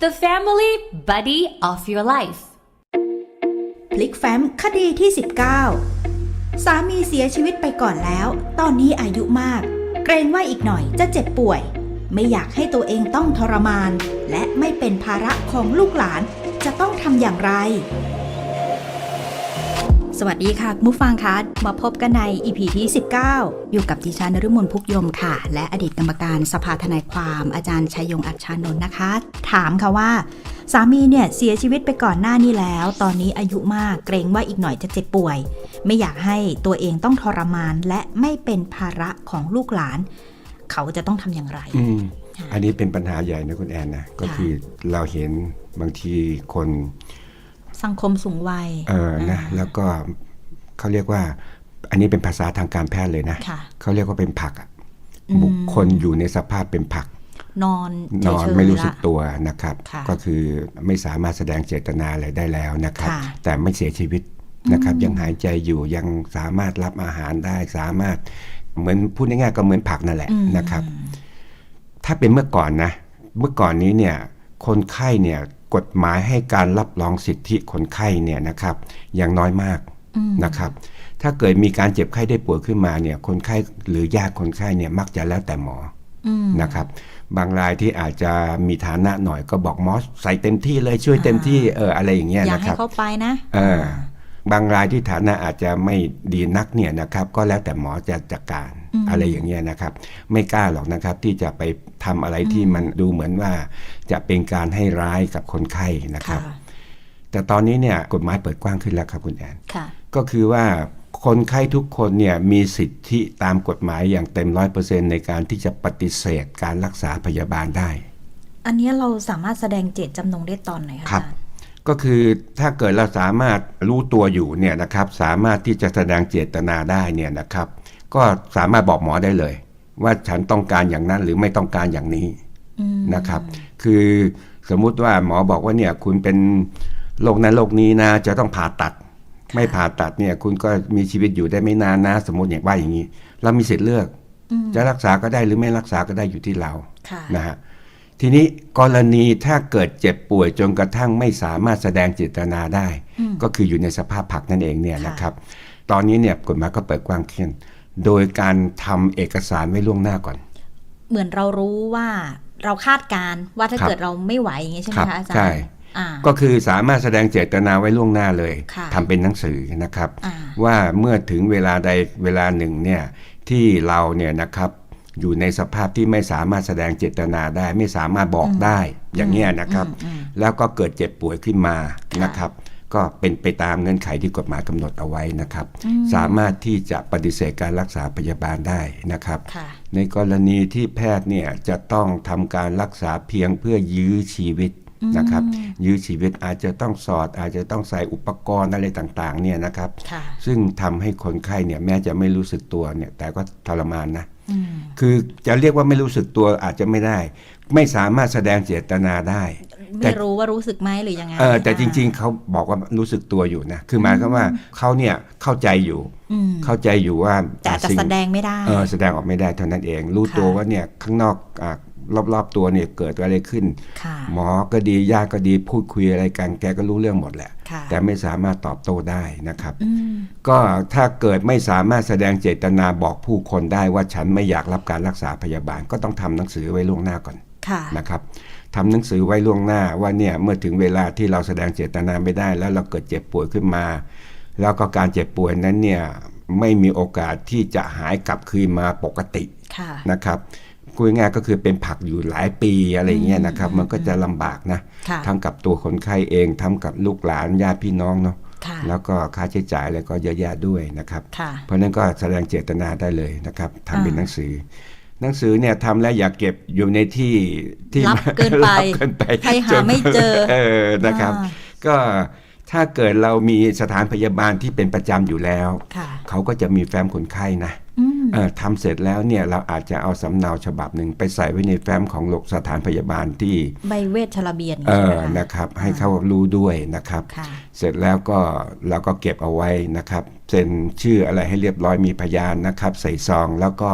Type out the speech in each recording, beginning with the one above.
the family buddy of your life. พลิกแฟ้มคดีที่ 19 สามีเสียชีวิตไปก่อนแล้ว ตอนนี้อายุมาก เกรงว่าอีกหน่อยจะเจ็บป่วย ไม่อยากให้ตัวเองต้องทรมาน และไม่เป็นภาระของลูกหลานจะต้องทำอย่างไร สวัสดีค่ะคุณผู้ฟังคะมาพบกันใน EP ที่ 19 อยู่กับดิฉันนฤมลพุกยมค่ะ และอดีตกรรมการสภาทนายความอาจารย์ชัยยงอัจฉานนท์นะคะ ถามค่ะว่า สามีเนี่ยเสียชีวิตไปก่อนหน้านี้แล้ว ตอนนี้อายุมากเกรงว่าอีกหน่อยจะเจ็บป่วย ไม่อยากให้ตัวเองต้องทรมานและไม่เป็นภาระของลูกหลาน เขาจะต้องทำอย่างไรอืมค่ะอันนี้เป็นปัญหาใหญ่นะคุณแอนนะก็ค่ะคือเราเห็นบางทีคน สังคมสูงวัยเออนะแล้วก็เขาเรียกว่า อันนี้เป็นภาษาทางการแพทย์เลยนะค่ะเขาเรียกว่าเป็นผักอะอืมบุคคลอยู่ในสภาพเป็นผัก นอนนอนเฉยๆไม่รู้สึกละตัวนะครับค่ะก็คือไม่สามารถแสดงเจตนาอะไรได้แล้วนะครับค่ะแต่ไม่เสียชีวิตนะครับ ยังหายใจอยู่ยังสามารถรับอาหารได้สามารถเหมือนพูดง่ายๆก็เหมือนผักนั่นแหละอืมนะครับ ถ้าเป็นเมื่อก่อนนะ เมื่อก่อนนี้เนี่ย คนไข้เนี่ย กฎหมายให้การรับรองสิทธิคนไข้เนี่ยนะครับอย่างน้อยมากอืมนะครับ ถ้าเกิดมีการเจ็บไข้ได้ป่วยขึ้นมาเนี่ยคนไข้หรือญาติคนไข้เนี่ยมักจะแล้วแต่หมออืมนะครับ บางรายที่อาจจะมีฐานะหน่อยก็บอกหมอใส่เต็มที่เลยช่วยเต็มที่เอออะไรอย่างเงี้ยอยากนะคให้รับเขาไปนะเออบางรายที่ฐานะอาจจะไม่ดีนักเนี่ยนะครับ ก็แล้วแต่หมอจะจัดการ อืมอะไรอย่างเงี้ยนะครับ ไม่กล้าหรอกนะครับที่จะไปทำอะไรที่มันดูเหมือนว่าจะเป็นการให้ร้ายกับคนไข้นะครับ แต่ตอนนี้เนี่ยกฎหมายเปิดกว้างขึ้นแล้วครับคุณแอนค่ะก็คือว่าคนไข้ทุกคนเนี่ยมีสิทธิตามกฎหมายอย่างเต็มร้อยเปอร์เซ็นในการที่จะปฏิเสธการรักษาพยาบาลได้ อันเนี้ยเราสามารถแสดงเจตจำนงได้ตอนไหนคะครับอาจารย์ก็คือถ้าเกิดเราสามารถรู้ตัวอยู่เนี่ยนะครับ สามารถที่จะแสดงเจตนาได้เนี่ยนะครับ ก็สามารถบอกหมอได้เลย ว่าฉันต้องการอย่างนั้นหรือไม่ต้องการอย่างนี้อืมนะครับ คือสมมุติว่าหมอบอกว่าเนี่ยคุณเป็นโรคนั้นโรคนี้นะ จะต้องผ่าตัด ไม่ผ่าตัดเนี่ย คุณก็มีชีวิตอยู่ได้ไม่นานนะ สมมติอย่างว่าอย่างนี้ เรามีสิทธิ์เลือกอืมจะรักษาก็ได้หรือไม่รักษาก็ได้อยู่ที่เราค่ะนะฮะทีนี้กรณีถ้าเกิดเจ็บป่วยจนกระทั่งไม่สามารถแสดงเจตนาได้อืมก็คืออยู่ในสภาพผักนั่นเองเนี่ยค่ะนะครับ ตอนนี้เนี่ยกฎหมายก็เปิดกว้างขึ้น โดยการทำเอกสารไว้ล่วงหน้าก่อน เหมือนเรารู้ว่าเราคาดการณ์ว่าถ้าครับเกิดเราไม่ไหวอย่างงี้ใช่ไหมครับคะอาจารย์ใช่อ่าก็คือสามารถแสดงเจตนาไว้ล่วงหน้าเลยค่ะทำเป็นหนังสือนะครับอ่าว่าเมื่อถึงเวลาใดเวลาหนึ่งเนี่ยที่เราเนี่ยนะครับอยู่ในสภาพที่ไม่สามารถแสดงเจตนาได้ ไม่สามารถบอกได้อย่างเงี้ยนะครับอืมอืมแล้วก็เกิดเจ็บป่วยขึ้นมาค่ะนะครับ ก็เป็นไปตามเงื่อนไขที่กฎหมายกำหนดเอาไว้นะครับอืมสามารถที่จะปฏิเสธการรักษาพยาบาลได้นะครับค่ะในกรณีที่แพทย์เนี่ยจะต้องทำการรักษาเพียงเพื่อยื้อชีวิตนะครับ ยื้อชีวิตอาจจะต้องสอด อาจจะต้องใส่อุปกรณ์อะไรต่างๆเนี่ยนะครับค่ะซึ่งทำให้คนไข้เนี่ยแม้จะไม่รู้สึกตัวเนี่ยแต่ก็ทรมานนะอืมคือจะเรียกว่าไม่รู้สึกตัวอาจจะไม่ได้ ไม่สามารถแสดงเจตนาได้แต่ ไม่รู้ว่ารู้สึกไหมหรือยังไงเออแต่จริง ๆเขาบอกว่ารู้สึกตัวอยู่นะคือหมายความว่าเขาเนี่ยเข้าใจอยู่อืมเข้าใจอยู่ว่าแต่จะสิ่แสดงไม่ได้เออแสดงออกไม่ได้เท่านั้นเอง รู้ค่ะตัวว่าเนี่ยข้างนอกอ่ารอบๆตัวเนี่ยเกิดอะไรขึ้นค่ะหมอก็ดีญาติก็ดีพูดคุยอะไรกัน แกก็รู้เรื่องหมดแหละค่ะแต่ไม่สามารถตอบโต้ได้นะครับอืมก็ถ้าเกิดไม่สามารถแสดงเจตนาบอกผู้คนได้ว่าฉันไม่อยากรับการรักษาพยาบาล ก็ต้องทำหนังสือไว้ล่วงหน้าก่อนค่ะนะครับ ทำหนังสือไว้ล่วงหน้าว่าเนี่ยเมื่อถึงเวลาที่เราแสดงเจตนาไม่ได้ แล้วเราเกิดเจ็บป่วยขึ้นมา แล้วก็การเจ็บป่วยนั้นเนี่ยไม่มีโอกาสที่จะหายกลับคืนมาปกติค่ะนะครับคุยง่ายๆก็คือเป็นผักอยู่หลายปีอะไรอย่างเงี้ยนะครับ มันก็จะลำบากนะค่ะทั้งกับตัวคนไข้เองทั้งกับลูกหลานญาติพี่น้องเนาะค่ะแล้วก็ค่าใช้จ่ายอะไรก็เยอะแยะด้วยนะครับค่ะเพราะฉะนั้นก็แสดงเจตนาได้เลยนะครับทำเป็นอ่าหนังสือ หนังสือเนี่ยทำแล้วอย่าเก็บอยู่ในที่ที่ลับเกินไปลับเกินไปใครหาไม่เจอเออนะครับอ่าก็ถ้าเกิดเรามีสถานพยาบาลที่เป็นประจำอยู่แล้วค่ะเขาก็จะมีแฟ้มคนไข้นะอืมเอ่อทำเสร็จแล้วเนี่ยเราอาจจะเอาสำเนาฉบับหนึ่งไปใส่ไว้ในแฟ้มของโรงสถานพยาบาลที่ใบเวชชระเบียนเอใช่ไหอมคะนะครับ ให้เขารู้ด้วยนะครับค่ะเสร็จแล้วก็เราก็เก็บเอาไว้นะครับเซ็นชื่ออะไรให้เรียบร้อยมีพยานนะครับ ใส่ซองแล้วก็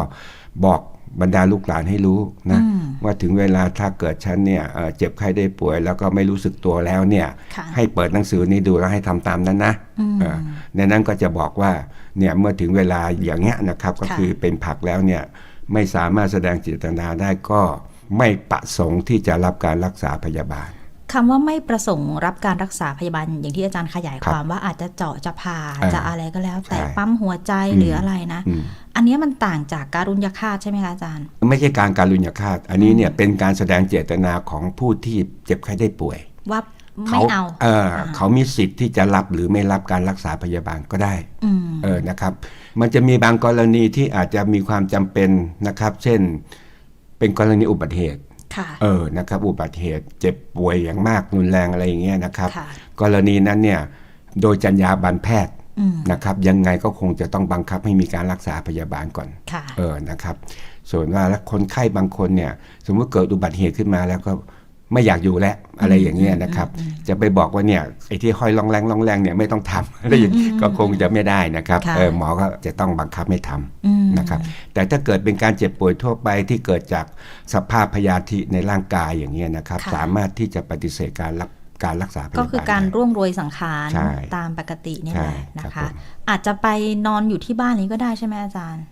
บอก บรรดาลูกหลานให้รู้นะอืมว่าถึงเวลาถ้าเกิดฉันเนี่ยเอ่อเจ็บไข้ได้ป่วย แล้วก็ไม่รู้สึกตัวแล้วเนี่ยค่ะให้เปิดหนังสือนี้ดูแล้วให้ทำตามนั้นนะอืมเออในนั้นก็จะบอกว่าเนี่ยเมื่อถึงเวลาอย่างเงี้ยนะครับก็ค่ะคือเป็นผักแล้วเนี่ยไม่สามารถแสดงเจตนาได้ก็ไม่ประสงค์ที่จะรับการรักษาพยาบาล คำว่าไม่ประสงค์รับการรักษาพยาบาลอย่างที่อาจารย์ขยายครับความว่าอาจจะเจาะจะผ่าอ่าจะอะไรก็แล้ว แต่ใช่ปั๊มหัวใจอืมหรืออะไรนะอืมอันเนี้ยมันต่างจากการุญยฆาตใช่ไหมคะอาจารย์ ไม่ใช่การการุญยฆาต อันนี้เนี่ยเป็นการแสดงเจตนาของผู้ที่เจ็บไข้ได้ป่วย ว่าไม่เอาเออเขามีสิทธิ์ที่จะรับหรือไม่รับการรักษาพยาบาลก็ได้อืมเออนะครับ มันจะมีบางกรณีที่อาจจะมีความจำเป็นนะครับ เช่น เป็นกรณีอุบัติเหตุค่ะ เออนะครับอุบัติเหตุเจ็บป่วยอย่างมากรุนแรงอะไรอย่างเงี้ยนะครับค่ะกรณีนั้นเนี่ยโดยจรรยาบรรณแพทย์อืมนะครับ ยังไงก็คงจะต้องบังคับให้มีการรักษาพยาบาลก่อนค่ะเออนะครับ ส่วนว่าแล้วคนไข้บางคนเนี่ย สมมติเกิดอุบัติเหตุขึ้นมาแล้วก็ ไม่อยากอยู่แล้วอะไรอย่างเงี้ยนะครับ จะไปบอกว่าเนี่ยไอ้ที่ห้อยล่องแรงล่องแรงเนี่ยไม่ต้องทำอะไรอย่างนี้ก็คงจะไม่ได้นะครับค่ะเออหมอก็จะต้องบังคับไม่ทำอืมนะครับ แต่ถ้าเกิดเป็นการเจ็บป่วยทั่วไปที่เกิดจากสภาพพยาธิในร่างกายอย่างเงี้ยนะครับค่ะสามารถที่จะปฏิเสธการรับการรักษาพยาบาลก็คือการได้ร่วงโรยสังขารใช่ตามปกตินี่แหละใช่นะครัคะบผมอาจจะไปนอนอยู่ที่บ้านนี้ก็ได้ใช่ไหมอาจารย์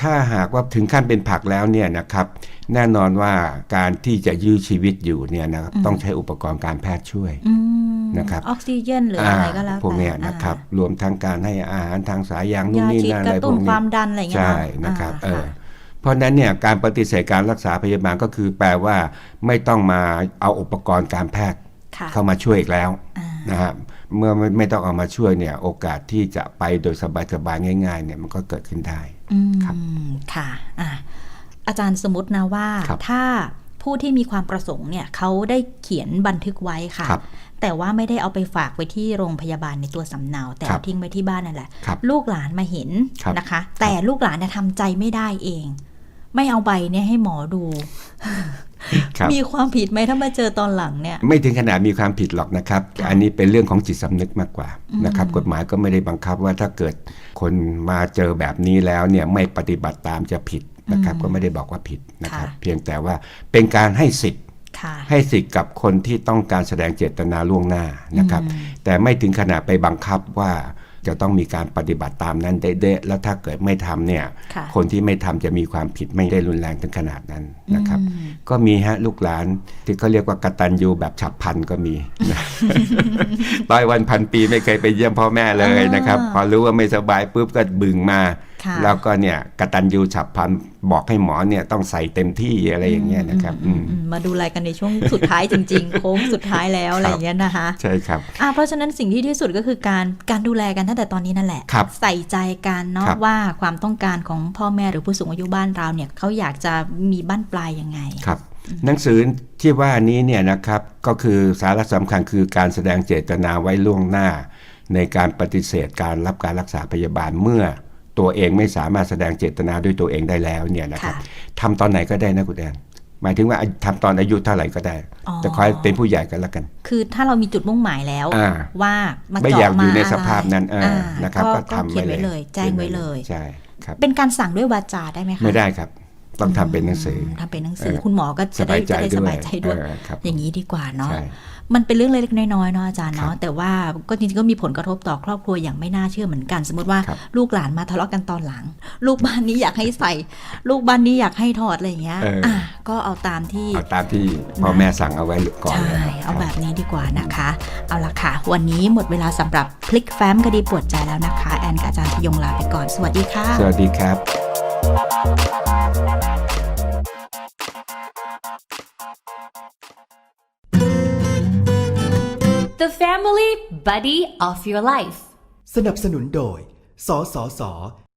ถ้าหากว่าถึงขั้นเป็นผักแล้วเนี่ยนะครับ แน่นอนว่าการที่จะยื้อชีวิตอยู่เนี่ยนะครับต้องใช้อุปกรณ์การแพทย์ช่วยอืมนะครับออกซิเจนหรืออะไรก็แล้วแต่พวกเนี้ยนะครับอ่รวมทั้งการให้อาหารทางสายยางานู่นยานี่ฉีดนั่นกอะไรระพตุ้วนกคนี้วามดันอะไรอย่างเงี้ยใช่เนานะครับอ่าเออเพราะฉะนั้นเนี่ยการปฏิเสธการรักษาพยาบาลก็คือแปลว่าไม่ต้องมาเอาอุปกรณ์การแพทย์ค่ะเข้ามาช่วยอีกแล้วอ่านะฮะเมื่อไม่ไม่ต้องเอามาช่วยเนี่ยโอกาสที่จะไปโดยสบายๆง่ายๆเนี่ยมันก็เกิดขึ้นได้อืม ครับค่ะอะอาจารย์สมมตินะว่าครับถ้าผู้ที่มีความประสงค์เนี่ยเขาได้เขียนบันทึกไว้ค่ะครับแต่ว่าไม่ได้เอาไปฝากไว้ที่โรงพยาบาลในตัวสำเนา แต่ครัเอาบทิ้งไว้ที่บ้านนั่นแหละครับลูกหลานมาเห็นครับนะคะ แต่ลูกหลานเนี่ยทำใจไม่ได้เอง ไม่เอาใบเนี่ยให้หมอดูครับ มีความผิดไหมถ้ามาเจอตอนหลังเนี่ย ไม่ถึงขนาดมีความผิดหรอกนะครับค่ะอันนี้เป็นเรื่องของจิตสำนึกมากกว่าอืมนะครับ กฎหมายก็ไม่ได้บังคับว่าถ้าเกิดคนมาเจอแบบนี้แล้วเนี่ยไม่ปฏิบัติตามจะผิดนะครับ ก็ไม่ได้บอกว่าผิดนะครับ เพียงแต่ว่าเป็นการให้สิทธิ์ค่ะให้สิทธิ์กับคนที่ต้องการแสดงเจตนาล่วงหน้านะครับอืมแต่ไม่ถึงขนาดไปบังคับว่า จะต้องมีการปฏิบัติตามนั้นเด้ๆแล้วถ้าเกิดไม่ทำเนี่ยค่ะคนที่ไม่ทำจะมีความผิดไม่ได้รุนแรงถึงขนาดนั้นนะครับอืมก็มีฮะลูกหลานที่เขาเรียกว่ากตัญญูแบบฉับพลันก็มีร้อยวันพันปีไม่เคยไปเยี่ยมพ่อแม่เลยนะครับอ่าพอรู้ว่าไม่สบายปุ๊บก็บึงมาค่ะ แล้วก็เนี่ยกตัญญูฉับพลันบอกให้หมอเนี่ยต้องใส่เต็มที่อะไรอย่างเงี้ยนะครับอืมอืมอืมมาดูรายกันในช่วงสุดท้ายจริงๆ โค้งสุดท้ายแล้วอะไรอย่างเงี้ยนะคะ ใช่ครับอ่าเพราะฉะนั้นสิ่งที่ที่สุดก็คือการการดูแลกันตั้งแต่ตอนนี้นั่นแหละครับใส่ใจกันเนาะครับว่าความต้องการของพ่อแม่หรือผู้สูงอายุบ้านเราเนี่ยเขาอยากจะมีบ้านปลายยังไงครับหนังสือที่ว่านี้เนี่ยนะครับก็คือสาระสำคัญคือการแสดงเจตนาไว้ล่วงหน้า ในการปฏิเสธการรับการรักษาพยาบาลเมื่อ ตัวเองไม่สามารถแสดงเจตนาด้วยตัวเองได้แล้วเนี่ยนะครับค่ะทำตอนไหนก็ได้นะคุณแดนหมายถึงว่าทำตอนอายุเท่าไหร่ก็ได้อ๋อแต่คอยเป็นผู้ใหญ่กันแล้วกัน คือถ้าเรามีจุดมุ่งหมายแล้วอ่าว่ามาไม่เจาะอยากอยู่มาในอะไรสภาพนั้นเอออ่านะครับ ก็ทำเขียนไว้เลยแจ้งไว้เลยใช่ครับเป็นการสั่งด้วยวาจาได้ไหมคะไม่ได้ครับ ต้องทำเป็นหนังสือทำเป็นหนังสือเออคุณหมอก็จะได้สบายใจจะได้สบายใจด้วยด้วยเออครับอย่างนี้ดีกว่าเนาะใช่มันเป็นเรื่องเล็กๆน้อยๆเนาะอาจารย์ครัเนาะบแต่ว่าก็จริงๆก็มีผลกระทบต่อครอบครัวอย่างไม่น่าเชื่อเหมือนกัน สมมติว่าครับลูกหลานมาทะเลาะกันตอนหลัง ลูกบ้านนี้อยากให้ใส่ ลูกบ้านนี้อยากให้ถอดอะไรอย่างเงี้ยเอออ่อะก็เอาตามที่เอาตามที่พ่อแม่สั่งเอาไว้ก่อนใช่เลยเอาแบบนี้ดีกว่านะคะ เอาละค่ะ วันนี้หมดเวลาสำหรับพลิกแฟ้มคดีปวดใจแล้วนะคะ แอนกับอาจารย์พยงลาไปก่อน สวัสดีค่ะ สวัสดีครับ The family buddy of your life. สนับสนุนโดย สสส